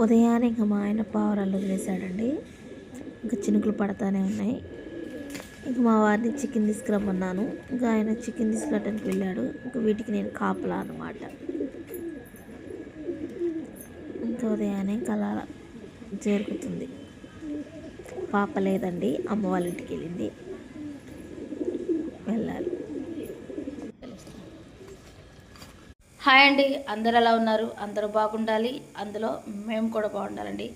ఉదయాన్నే ఇంకా మా ఆయన పావురాలు వదిలేశాడండి. ఇంకా చినుకులు పడతానే ఉన్నాయి. ఇంక మా వారిని చికెన్ తీసుకురమ్మన్నాను. ఇంకా ఆయన చికెన్ తీసుకురావడానికి వెళ్ళాడు. ఇంకా వీటికి నేను కాపలా అనమాట ఇంకా ఉదయాన్నే ఇంకా అలా జరుగుతుంది. పాప లేదండి. అమ్మ వాళ్ళ ఇంటికి వెళ్ళింది. వెళ్ళాలి. హాయ్ అండి. అందరు ఎలా ఉన్నారు? అందరూ బాగుండాలి. అందులో మేము కూడా బాగుండాలండి.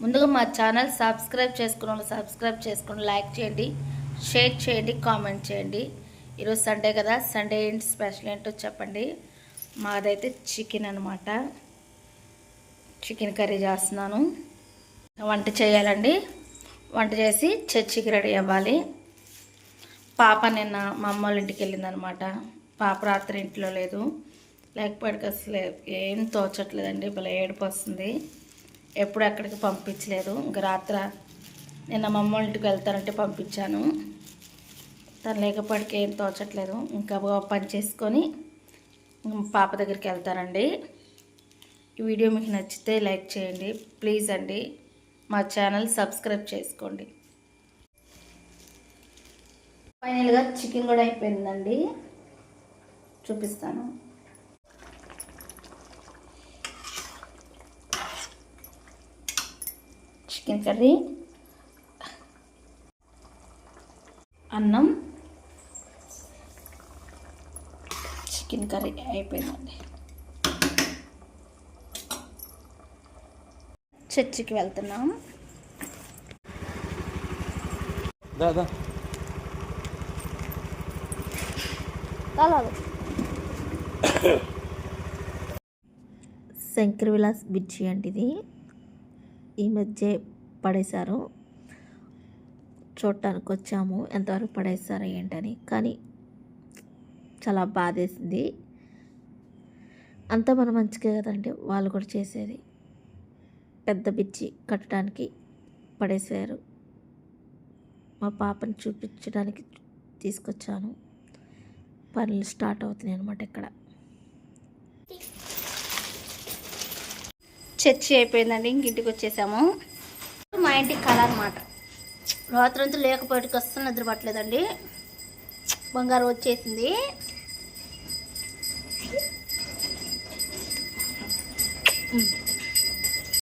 ముందుగా మా ఛానల్ సబ్స్క్రైబ్ చేసుకున్న వాళ్ళు సబ్స్క్రైబ్ చేసుకుని లైక్ చేయండి షేర్ చేయండి కామెంట్ చేయండి. ఈరోజు సండే కదా. సండే ఏంటి స్పెషల్ ఏంటో చెప్పండి. మాదైతే చికెన్ అనమాట చికెన్ కర్రీ చేస్తున్నాను. వంట చేయాలండి. వంట చేసి చర్చికి రెడీ అవ్వాలి. పాప నిన్న మా అమ్మ వాళ్ళ ఇంటికి వెళ్ళిందనమాట పాప రాత్రి ఇంట్లో లేదు. లేకపోతే అసలు ఏం తోచట్లేదండి భలే ఏడుపు వస్తుంది. ఎప్పుడు ఎక్కడికి పంపించలేదు. ఇంకా రాత్ర నిన్న మా ఇంటికి వెళ్తానంటే పంపించాను. తను లేకపోతే ఏం తోచట్లేదు. ఇంకా పని చేసుకొని పాప దగ్గరికి వెళ్తానండి. ఈ వీడియో మీకు నచ్చితే లైక్ చేయండి. ప్లీజ్ అండి మా ఛానల్ సబ్స్క్రైబ్ చేసుకోండి. ఫైనల్గా చికెన్ కూడా అయిపోయిందండి. చూపిస్తాను. Chicken curry. అన్నం. చికెన్ కర్రీ అయిపోయిందండి. చర్చికి వెళ్తున్నాం. దాదా కాలాలు. శంకర్ విలాస్ బిర్చి అంటే ఇది ఈ మధ్య పడేశారు. చూడటానికి వచ్చాము ఎంతవరకు పడేశారు ఏంటని. కానీ చాలా బాధేసింది. అంతా మన మంచిగా కదండి. వాళ్ళు కూడా చేసేది. పెద్ద బిచ్చి కట్టడానికి పడేసారు మా పాపని చూపించడానికి తీసుకొచ్చాను. పనులు స్టార్ట్ అవుతున్నాయి అనమాట ఇక్కడ. చర్చి అయిపోయిందండి. ఇంక ఇంటికి వచ్చేసాము మా ఇంటికి కళ అనమాట రాత్రి అంతా లేకపోయేటికి అస్సలు నిద్ర పట్టలేదండి. బంగారం వచ్చేసింది. ఉమ్.